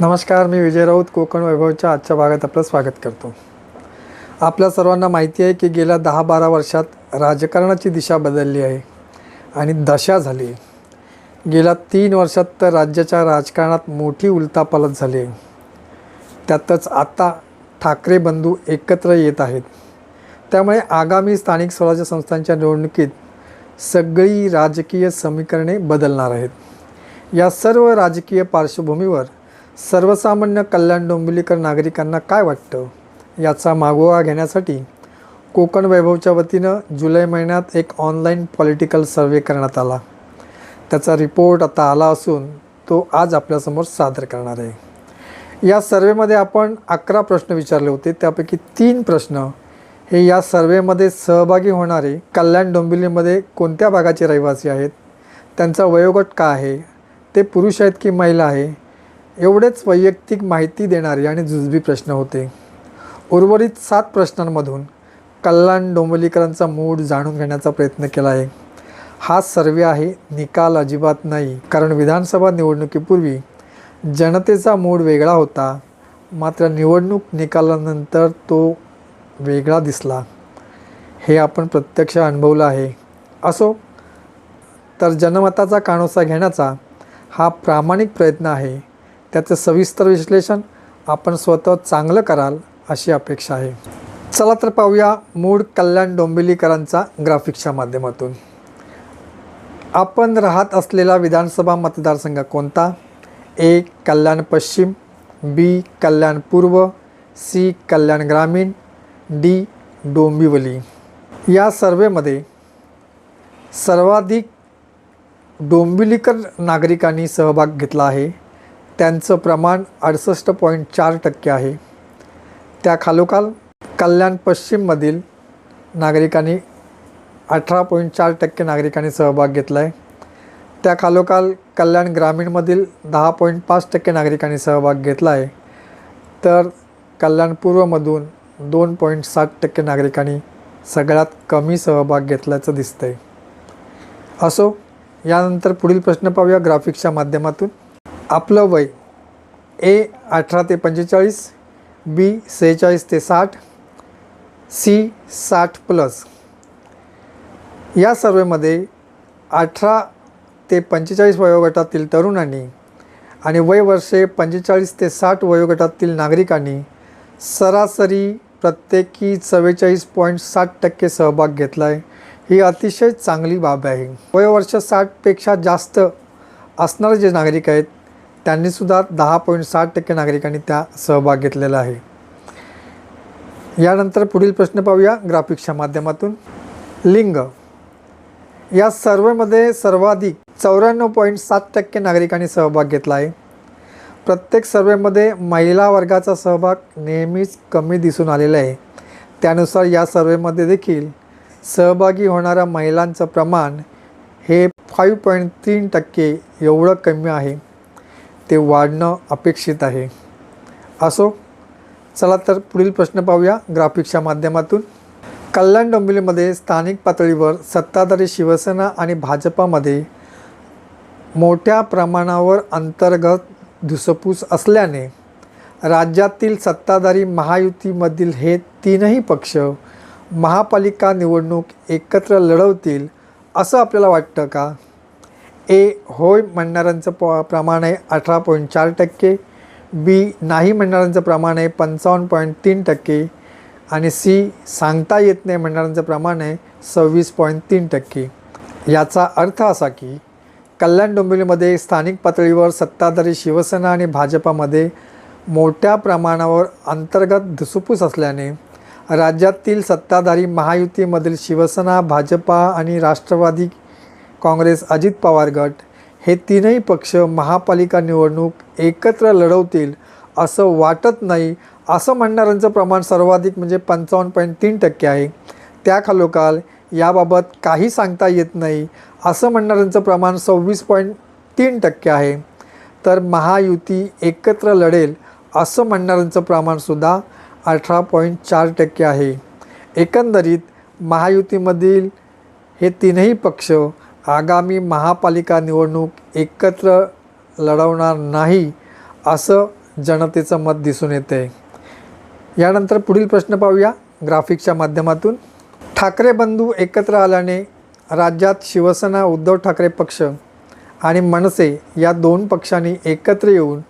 नमस्कार मी विजय राऊत कोकण वैभवच्या आजच्या भागात आपलं स्वागत करतो. आपल्या सर्वांना माहिती आहे की गेल्या दहा बारा वर्षात राजकारणाची दिशा बदलली आहे आणि दशा झाली आहे. गेल्या तीन वर्षात तर राज्याच्या राजकारणात मोठी उलतापालत झाली आहे. त्यातच आता ठाकरे बंधू एकत्र येत आहेत. त्यामुळे आगामी स्थानिक स्वराज्य संस्थांच्या निवडणुकीत सगळी राजकीय समीकरणे बदलणार आहेत. या सर्व राजकीय पार्श्वभूमीवर सर्वसामान्य कल्याण डोंबिवलीकर नागरिकांना काय वाटतं? याचा मागोवा घेण्यासाठी कोकण वैभवच्या वतीनं जुलै महिन्यात एक ऑनलाईन पॉलिटिकल सर्वे करण्यात आला. त्याचा रिपोर्ट आता आला असून तो आज आपल्यासमोर सादर करणार आहे. या सर्वेमध्ये आपण अकरा प्रश्न विचारले होते. त्यापैकी तीन प्रश्न हे या सर्वेमध्ये सहभागी होणारे कल्याण डोंबिवलीमध्ये कोणत्या भागाचे रहिवासी आहेत? त्यांचा वयोगट काय आहे? ते पुरुष आहेत की महिला आहे? एवढेच वैयक्तिक माहिती देणारे आणि जुजबी प्रश्न होते. उर्वरित सात प्रश्नांमधून कल्याण डोंबलीकरांचा मूड जाणून घेण्याचा प्रयत्न केला आहे. हा सर्वे आहे निकाल अजिबात नाही कारण विधानसभा निवडणुकीपूर्वी जनतेचा मूड वेगळा होता. मात्र निवडणूक निकालानंतर तो वेगळा दिसला. हे आपण प्रत्यक्ष अनुभवलं आहे. असो तर जनमताचा कानोसा घेण्याचा हा प्रामाणिक प्रयत्न आहे. त्याचं सविस्तर विश्लेषण आपण स्वतः चांगलं कराल अशी अपेक्षा आहे. चला तर पाहूया मूळ कल्याण डोंबिवलीकरांचा ग्राफिक्सच्या माध्यमातून. आपण राहत असलेला विधानसभा मतदारसंघ कोणता? ए. कल्याण पश्चिम बी. कल्याण पूर्व सी. कल्याण ग्रामीण डी. डोंबिवली. या सर्वेमध्ये सर्वाधिक डोंबिवलीकर नागरिकांनी सहभाग घेतला आहे. त्यांचं प्रमाण अडसष्ट पॉईंट चार टक्के आहे. त्या खालोखाल कल्याण पश्चिममधील नागरिकांनी अठरा पॉईंट चार टक्के नागरिकांनी सहभाग घेतला आहे त्या खालोखाल कल्याण ग्रामीणमधील दहा पॉईंट पाच टक्के नागरिकांनी सहभाग घेतला आहे तर कल्याण पूर्वमधून दोन पॉईंट सात टक्के नागरिकांनी सगळ्यात कमी सहभाग घेतल्याचं दिसतं आहे असो यानंतर पुढील प्रश्न पाहूया ग्राफिक्सच्या माध्यमातून. आपलं वय ए अठरा ते पंचेचाळीस बी सेहेचाळीस ते साठ सी साठ प्लस. या सर्वेमध्ये अठरा ते पंचेचाळीस वयोगटातील तरुणांनी आणि वय वर्षे पंचेचाळीस ते साठ वयोगटातील नागरिकांनी सरासरी प्रत्येकी चव्वेचाळीस पॉईंट साठ टक्के सहभाग घेतला आहे ही अतिशय चांगली बाब आहे. वयोवर्ष साठपेक्षा जास्त असणारे जे नागरिक आहेत त्यांनीसुद्धा दहा पॉईंट साठ टक्के नागरिकांनी त्या सहभाग घेतलेला आहे. यानंतर पुढील प्रश्न पाहूया ग्राफिक्सच्या माध्यमातून. लिंग. या सर्वेमध्ये सर्वाधिक चौऱ्याण्णव पॉईंट सात टक्के नागरिकांनी सहभाग घेतला आहे. प्रत्येक सर्वेमध्ये महिला वर्गाचा सहभाग नेहमीच कमी दिसून आलेला आहे. त्यानुसार या सर्वेमध्ये देखील सहभागी होणाऱ्या महिलांचं प्रमाण हे फाईव्ह पॉईंट तीन टक्के एवढं कमी आहे. ते वाढणं अपेक्षित आहे. असो चला तर पुढील प्रश्न पाहूया ग्राफिक्सच्या माध्यमातून. कल्याण डोंबिवलीमध्ये स्थानिक पातळीवर सत्ताधारी शिवसेना आणि भाजपामध्ये मोठ्या प्रमाणावर अंतर्गत धुसफूस असल्याने राज्यातील सत्ताधारी महायुतीमधील हे तीनही पक्ष महापालिका निवडणूक एकत्र लढवतील असं आपल्याला वाटतं का? ए होय म्हणणाऱ्यांचं प प्रमाण आहे अठरा पॉईंट चार टक्के बी नाही म्हणणाऱ्यांचं प्रमाण आहे पंचावन्न पॉईंट तीन टक्के आणि सी सांगता येत नाही म्हणणाऱ्यांचं प्रमाण आहे सव्वीस पॉईंट तीन टक्के. याचा अर्थ असा की कल्याण डोंबिवलीमध्ये स्थानिक पातळीवर सत्ताधारी शिवसेना आणि भाजपामध्ये मोठ्या प्रमाणावर अंतर्गत धुसफूस असल्याने राज्यातील सत्ताधारी महायुतीमधील शिवसेना भाजपा आणि राष्ट्रवादी काँग्रेस अजित पवार गट हे तीनही पक्ष महापालिका निवडणूक एकत्र लढवतील असं वाटत नाही असं म्हणणाऱ्यांचं प्रमाण सर्वाधिक म्हणजे पंचावन्न पॉईंट तीन टक्के आहे. त्याखालोखाल याबाबत काही सांगता येत नाही असं म्हणणाऱ्यांचं प्रमाण सव्वीस पॉईंट तीन टक्के आहे. तर महायुती एकत्र लढेल असं म्हणणाऱ्यांचं प्रमाणसुद्धा अठरा पॉईंट चार टक्के आहे. एकंदरीत महायुतीमधील हे तीनही पक्ष आगामी महापालिका निवडणूक एकत्र लढवणार नाही असं जनतेचं मत दिसून येते. यानंतर पुढील प्रश्न पाहूया. ग्राफिक्सच्या माध्यमातून. ठाकरे बंधू एकत्र आल्याने राज्यात शिवसेना उद्धव ठाकरे पक्ष आणि मनसे या दोन पक्षांनी एकत्र येऊन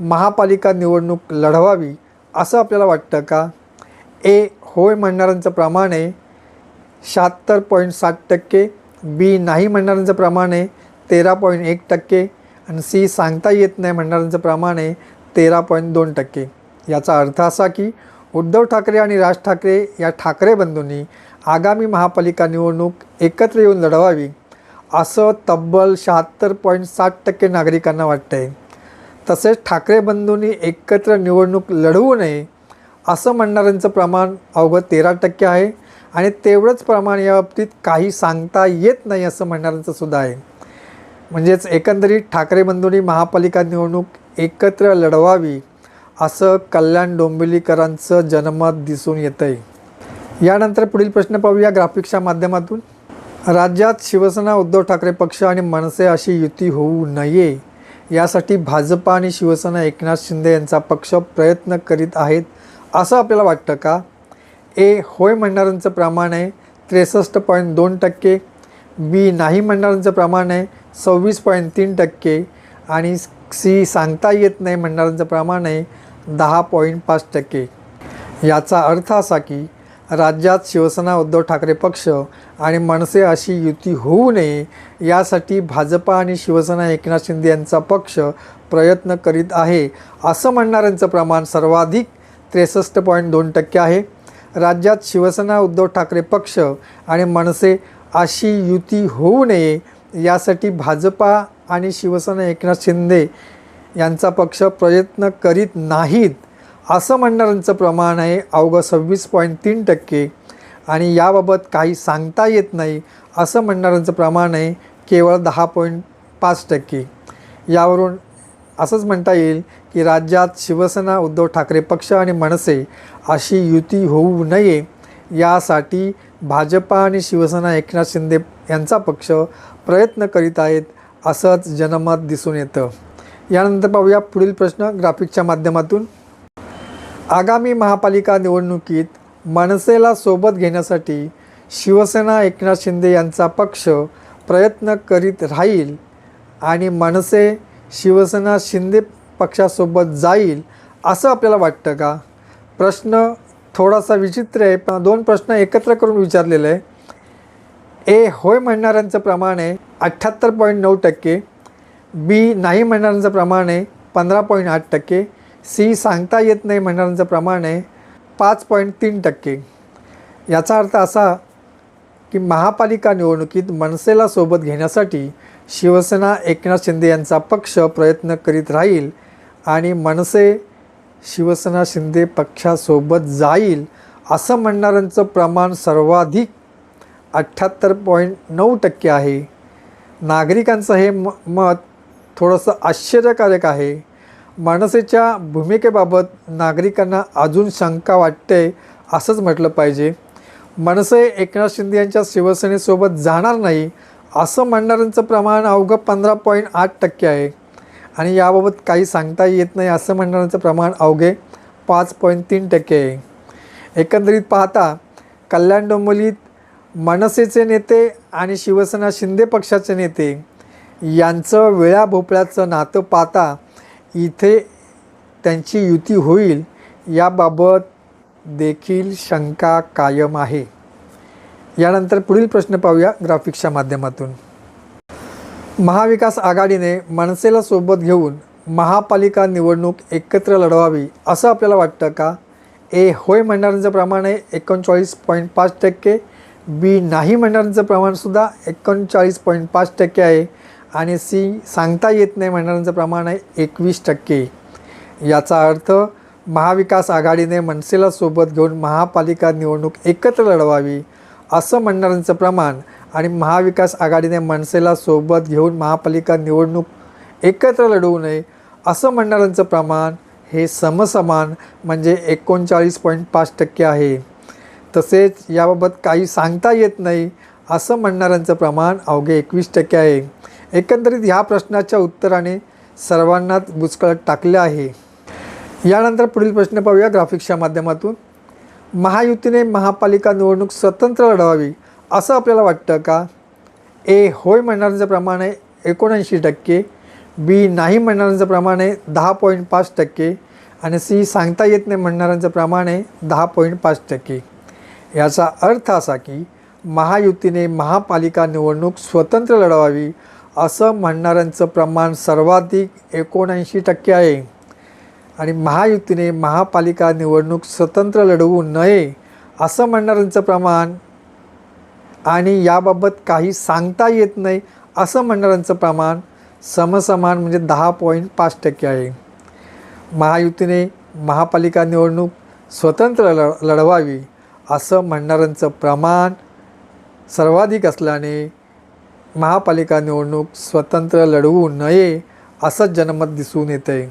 महापालिका निवडणूक लढवावी असं आपल्याला वाटतं का? ए होय म्हणणाऱ्यांचं प्रमाण आहे. शहात्तर पॉईंट साठ टक्के. बी नाही म्हणणाऱ्यांचं प्रमाण आहे तेरा पॉईंट एक टक्के. आणि सी सांगता येत नाही म्हणणाऱ्यांचं प्रमाण आहे तेरा पॉईंट दोन टक्के. याचा अर्थ असा की उद्धव ठाकरे आणि राज ठाकरे या ठाकरे बंधूंनी आगामी महापालिका निवडणूक एकत्र येऊन लढवावी असं तब्बल शहात्तर पॉईंट सात टक्के नागरिकांना वाटतं आहे तसेच ठाकरे बंधूंनी एकत्र निवडणूक लढवू नये असं म्हणणाऱ्यांचं प्रमाण अवघं तेरा टक्के आहे. आणि तेवढंच प्रमाण या बाबतीत काही सांगता येत नाही असं म्हणणाऱ्यांचं सुद्धा आहे. म्हणजेच एकंदरीत ठाकरे बंधूंनी महापालिका निवडणूक एकत्र लढवावी असं कल्याण डोंबिवलीकरांचं जनमत दिसून येतं आहे यानंतर पुढील प्रश्न पाहूया ग्राफिक्सच्या माध्यमातून. राज्यात शिवसेना उद्धव ठाकरे पक्ष आणि मनसे अशी युती होऊ नये यासाठी भाजपा आणि शिवसेना एकनाथ शिंदे यांचा पक्ष प्रयत्न करीत आहेत असं आपल्याला वाटतं का? ए होय म्हणणाऱ्यांचं प्रमाण आहे त्रेसष्ट पॉईंट दोन टक्के बी नाही म्हणणाऱ्यांचं प्रमाण आहे सव्वीस पॉईंट तीन टक्के आणि सी सांगता येत नाही म्हणणाऱ्यांचं प्रमाण आहे दहा पॉईंट पाच टक्के. याचा अर्थ असा की राज्यात शिवसेना उद्धव ठाकरे पक्ष आणि मनसे अशी युती होऊ नये यासाठी भाजपा आणि शिवसेना एकनाथ शिंदे यांचा पक्ष प्रयत्न करीत आहे असं म्हणणाऱ्यांचं प्रमाण सर्वाधिक त्रेसष्ट पॉईंट दोन टक्के आहे. राज्यात शिवसेना उद्धव ठाकरे पक्ष आणि मनसे अशी युती होऊ नये यासाठी भाजपा आणि शिवसेना एकनाथ शिंदे यांचा पक्ष प्रयत्न करीत नाहीत असं म्हणणाऱ्यांचं प्रमाण आहे अवघं सव्वीस पॉईंट तीन टक्के. आणि याबाबत काही सांगता येत नाही असं म्हणणाऱ्यांचं प्रमाण आहे केवळ दहा पॉईंट पाच टक्के. यावरून असंच म्हणता येईल की राज्यात शिवसेना उद्धव ठाकरे पक्ष आणि मनसे अशी युती होऊ नये यासाठी भाजपा आणि शिवसेना एकनाथ शिंदे यांचा पक्ष प्रयत्न करीत आहेत असंच जनमत दिसून येतं. यानंतर पाहूया पुढील प्रश्न ग्राफिकच्या माध्यमातून. आगामी महापालिका निवडणुकीत मनसेला सोबत घेण्यासाठी शिवसेना एकनाथ शिंदे यांचा पक्ष प्रयत्न करीत राहील आणि मनसे शिवसेना शिंदे पक्षासोबत जाईल असं आपल्याला वाटतं का? प्रश्न थोडासा विचित्र आहे पण दोन प्रश्न एकत्र करून विचारलेले आहे. ए होय म्हणणाऱ्यांचं प्रमाण आहे अठ्ठ्याहत्तर पॉईंट नऊ टक्के. बी नाही म्हणणाऱ्यांचं प्रमाण आहे पंधरा पॉईंट आठ टक्के. सी सांगता येत नाही म्हणणाऱ्यांचं प्रमाण आहे पाच पॉईंट तीन टक्के. याचा अर्थ असा की महापालिका निवडणुकीत मनसेला सोबत घेण्यासाठी शिवसेना एकनाथ शिंदे यांचा पक्ष प्रयत्न करीत राहील आणि मनसे शिवसेना शिंदे पक्षासोबत जाईल असं म्हणणाऱ्यांचं प्रमाण सर्वाधिक अठ्ठ्याहत्तर पॉईंट नऊ टक्के आहे. नागरिकांचं हे म मत थोडंसं आश्चर्यकारक आहे. मनसेच्या भूमिकेबाबत नागरिकांना अजून शंका वाटते असंच म्हटलं पाहिजे. मनसे एकनाथ शिंदे यांच्या शिवसेनेसोबत जाणार नाही असं म्हणणाऱ्यांचं प्रमाण अवघं पंधरा पॉईंट आठ टक्के आहे. आणि याबाबत काही सांगता येत नाही असं म्हणणाऱ्यांचं प्रमाण अवघे पाच पॉईंट तीन टक्के आहे. एकंदरीत पाहता कल्याण डोंबोलीत मनसेचे नेते आणि शिवसेना शिंदे पक्षाचे नेते यांचं वेळाभोपळ्याचं नातं पाहता इथे त्यांची युती होईल याबाबत देखील शंका कायम आहे. यानंतर पुढील प्रश्न पाहूया ग्राफिक्सच्या माध्यमातून. महाविकास आघाडीने मनसेला सोबत घेऊन महापालिका निवडणूक एकत्र लढवावी असं आपल्याला वाटतं का? ए होय म्हणणाऱ्यांचं प्रमाण आहे एकोणचाळीस पॉईंट पाच टक्के. बी नाही म्हणणाऱ्यांचं प्रमाणसुद्धा एकोणचाळीस पॉईंट पाच टक्के आहे. आणि सी सांगता येत नाही म्हणणाऱ्यांचं प्रमाण आहे एकवीस टक्के. याचा अर्थ महाविकास आघाडीने मनसेला सोबत घेऊन महापालिका निवडणूक एकत्र लढवावी असं म्हणणाऱ्यांचं प्रमाण आणि महाविकास आघाडीने मनसेला सोबत घेऊन महापालिका निवडणूक एकत्र लढवू नये असं म्हणणाऱ्यांचं प्रमाण हे समसमान म्हणजे एकोणचाळीस पॉईंट पाच टक्के आहे. तसेच याबाबत काही सांगता येत नाही असं म्हणणाऱ्यांचं प्रमाण अवघे एकवीस टक्के आहे. एकंदरीत ह्या प्रश्नाच्या उत्तराने सर्वांनाच बुचकळत टाकलं आहे. यानंतर पुढील प्रश्न पाहूया. ग्राफिक्सच्या माध्यमातून महायुतीने महापालिका निवडणूक स्वतंत्र लढवावी असं आपल्याला वाटतं का? ए होय म्हणणाऱ्यांचं प्रमाण आहे एकोणऐंशी टक्के. बी नाही म्हणणाऱ्यांचं प्रमाण आहे दहा पॉईंट पाच टक्के. आणि सी सांगता येत नाही म्हणणाऱ्यांचं प्रमाण आहे दहा पॉईंट पाच टक्के. याचा अर्थ असा की महायुतीने महापालिका निवडणूक स्वतंत्र लढवावी असं म्हणणाऱ्यांचं प्रमाण सर्वाधिक एकोणऐंशी टक्के आहे. आणि महायुतीने महापालिका निवडणूक स्वतंत्र लढवू नये असं म्हणणाऱ्यांचं प्रमाण आणि याबाबत काही सांगता येत नाही असं म्हणणाऱ्यांचं प्रमाण समसमान म्हणजे दहा पॉईंट पाच टक्के आहे. महायुतीने महापालिका निवडणूक स्वतंत्र लढ लढवावी असं म्हणणाऱ्यांचं प्रमाण सर्वाधिक असल्याने महापालिका निवडणूक स्वतंत्र लढवू नये असं जनमत दिसून येतं आहे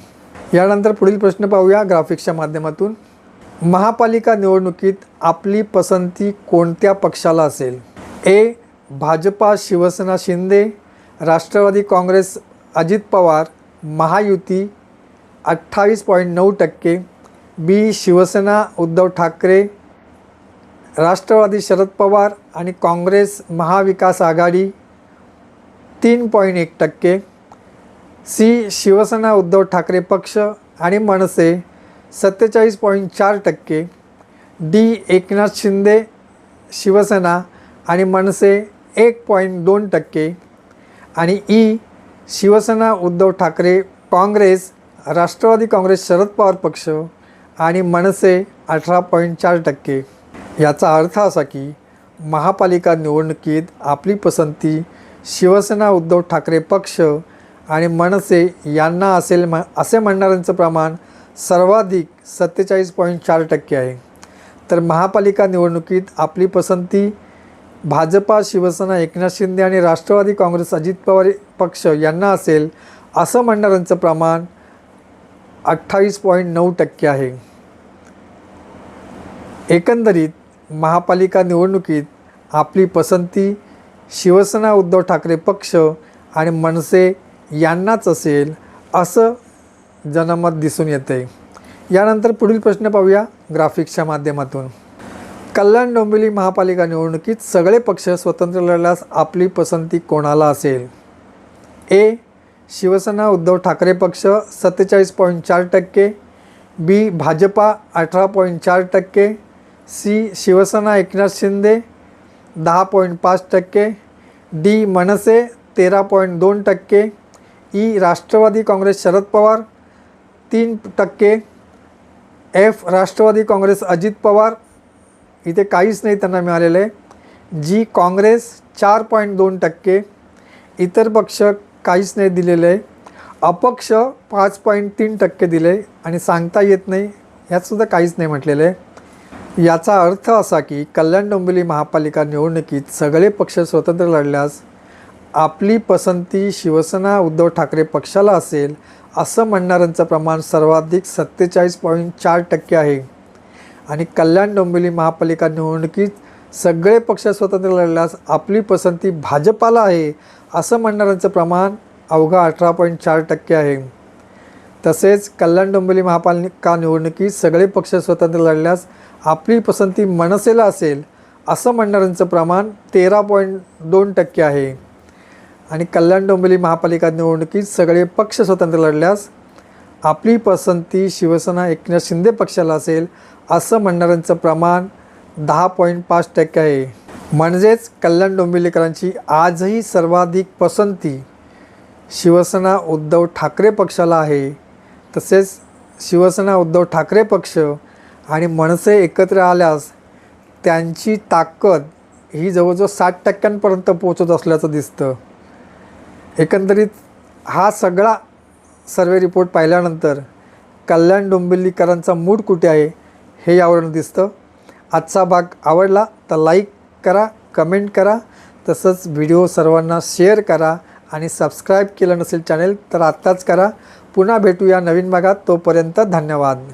यानंतर पुढील प्रश्न पाहूया ग्राफिक्सच्या माध्यमातून. महापालिका निवडणुकीत आपली पसंती कोणत्या पक्षाला असेल? ए भाजपा शिवसेना शिंदे राष्ट्रवादी काँग्रेस अजित पवार महायुती अठ्ठावीस पॉईंट नऊ टक्के बी शिवसेना उद्धव ठाकरे राष्ट्रवादी शरद पवार आणि काँग्रेस महाविकास आघाडी तीन पॉईंट एक टक्के सी. शिवसेना उद्धव ठाकरे पक्ष आणि मनसे सत्तेचाळीस पॉईंट चार टक्के डी. एकनाथ शिंदे शिवसेना आणि मनसे एक पॉईंट दोन टक्के आणि ई. शिवसेना उद्धव ठाकरे काँग्रेस राष्ट्रवादी काँग्रेस शरद पवार पक्ष आणि मनसे अठरा पॉईंट चार टक्के. याचा अर्थ असा की महापालिका निवडणुकीत आपली पसंती शिवसेना उद्धव ठाकरे पक्ष आणि मनसे यांना असेल म असे म्हणणाऱ्यांचं प्रमाण सर्वाधिक सत्तेचाळीस पॉईंट चार टक्के आहे. तर महापालिका निवडणुकीत आपली पसंती भाजपा शिवसेना एकनाथ शिंदे आणि राष्ट्रवादी काँग्रेस अजित पवार पक्ष यांना असेल असं म्हणणाऱ्यांचं प्रमाण अठ्ठावीस पॉईंट नऊ टक्के आहे. एकंदरीत महापालिका निवडणुकीत आपली पसंती शिवसेना उद्धव ठाकरे पक्ष आणि मनसे यांनाच असेल असं जनमत दिसून येते. यानंतर पुढील प्रश्न पाहूया ग्राफिक्सच्या माध्यमातून. कल्याण डोंबिवली महापालिका निवडणुकीत सगळे पक्ष स्वतंत्र लढल्यास आपली पसंती कोणाला असेल? ए. शिवसेना उद्धव ठाकरे पक्ष सत्तेचाळीस पॉईंट चार टक्के. बी. भाजपा अठरा पॉईंट चार टक्के. सी. शिवसेना एकनाथ शिंदे दहा पॉईंट पाच टक्के. डी. मनसे तेरा पॉईंट दोन टक्के. ई राष्ट्रवादी काँग्रेस शरद पवार तीन टक्के. एफ राष्ट्रवादी काँग्रेस अजित पवार. इथे काहीच नाही त्यांना मिळालेलं. आहे जी काँग्रेस चार पॉईंट दोन टक्के. इतर पक्ष काहीच नाही दिलेलं. आहे अपक्ष पाच पॉईंट तीन टक्के दिले आणि सांगता येत नाही ह्यातसुद्धा काहीच नाही म्हटलेलं. आहे याचा अर्थ असा की कल्याण डोंबिवली महापालिका निवडणुकीत सगळे पक्ष स्वतंत्र लढल्यास आपली पसंती शिवसेना उद्धव ठाकरे पक्षाला असेल असं म्हणणाऱ्यांचं प्रमाण सर्वाधिक सत्तेचाळीस पॉईंट चार टक्के आहे. आणि कल्याण डोंबिवली महापालिका निवडणुकीत सगळे पक्ष स्वतंत्र लढल्यास आपली पसंती भाजपाला आहे असं म्हणणाऱ्यांचं प्रमाण अवघा अठरा पॉईंट चार टक्के आहे. तसेच कल्याण डोंबिवली महापालिका निवडणुकीत सगळे पक्ष स्वतंत्र लढल्यास आपली पसंती मनसेला असेल असं म्हणणाऱ्यांचं प्रमाण तेरा पॉईंट दोन टक्के आहे. आणि कल्याण डोंबिवली महापालिका निवडणुकीत सगळे पक्ष स्वतंत्र लढल्यास आपली पसंती शिवसेना एकनाथ शिंदे पक्षाला असेल असं म्हणणाऱ्यांचं प्रमाण दहा पॉईंट पाच टक्के आहे. म्हणजेच कल्याण डोंबिवलीकरांची आजही सर्वाधिक पसंती शिवसेना उद्धव ठाकरे पक्षाला आहे. तसेच शिवसेना उद्धव ठाकरे पक्ष आणि मनसे एकत्र आल्यास त्यांची ताकद ही जवळजवळ साठ टक्क्यांपर्यंत पोचत असल्याचं दिसतं. एकंदरीत हा सगळा सर्वे रिपोर्ट पाहिल्यानंतर कल्याण डोंबिवलीकरांचा मूड कुठे आहे हे यावरून दिसतं. आजचा भाग आवडला तर लाईक करा कमेंट करा तसंच व्हिडिओ सर्वांना शेअर करा आणि सबस्क्राईब केलं नसेल चॅनेल तर आत्ताच करा. पुन्हा भेटूया नवीन भागात. तोपर्यंत धन्यवाद.